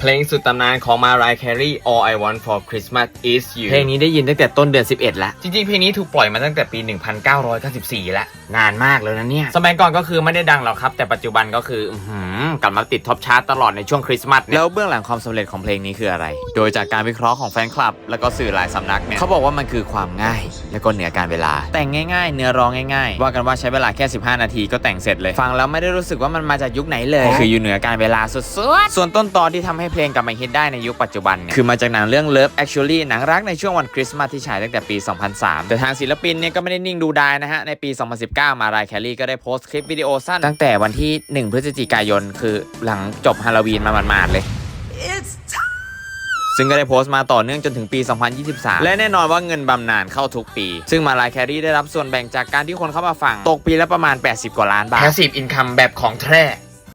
เพลงสุดตำนานของ Mariah Carey All I Want for Christmas Is You เพลงนี้ได้ยินตั้งแต่ต้นเดือน 11 แล้ว จริงๆ เพลงนี้ถูกปล่อยมาตั้งแต่ปี 1994 แล้ว นานมากแล้วนะเนี่ย สมัยก่อนก็คือไม่ได้ดังหรอกครับ แต่ปัจจุบันก็คืออื้อหือกลับมาติดท็อปชาร์ตตลอดในช่วงคริสต์มาสเนี่ย แล้วเบื้องหลังความสำเร็จของเพลงนี้คืออะไร โดยจากการวิเคราะห์ของแฟนคลับ แล้วก็สื่อหลายสำนักเนี่ยเขาบอกว่ามันคือความง่าย และก็เหนือการเวลา แต่งง่าย ๆ เนื้อร้องง่ายๆ ว่ากันว่าใช้เวลาแค่ 15 นาทีก็แต่งเสร็จเลย ฟังแล้วไม่ได้รู้สึกว่ามันมาจากยุคไหนเลย คืออยู่เหนือการเวลาสุดๆ ส่วนต้นตอนที่ทำให้เพลงกลับมาฮิตได้ในยุคปัจจุบันเนี่ยคือมาจากหนังเรื่อง Love Actually หนังรักในช่วงวันคริสต์มาสที่ฉายตั้งแต่ปี 2003 แต่ทางศิลปินเนี่ยก็ไม่ได้นิ่งดูดายนะฮะในปี 2019 มารายแคลรี่ก็ได้โพสต์คลิปวิดีโอสั้นตั้งแต่วันที่ 1 พฤศจิกายน คือหลังจบฮาโลวีนมาหมาดๆเลยซึ่งก็ได้โพสต์มาต่อเนื่องจนถึงปี 2023 และแน่นอนว่าเงินบำนาญเข้าทุกปี ซึ่งมารายแครี่ได้รับส่วนแบ่งจากการที่คนเข้ามาฟัง ตกปีละประมาณ 80 กว่าล้านบาท Passive Income แบบของแท้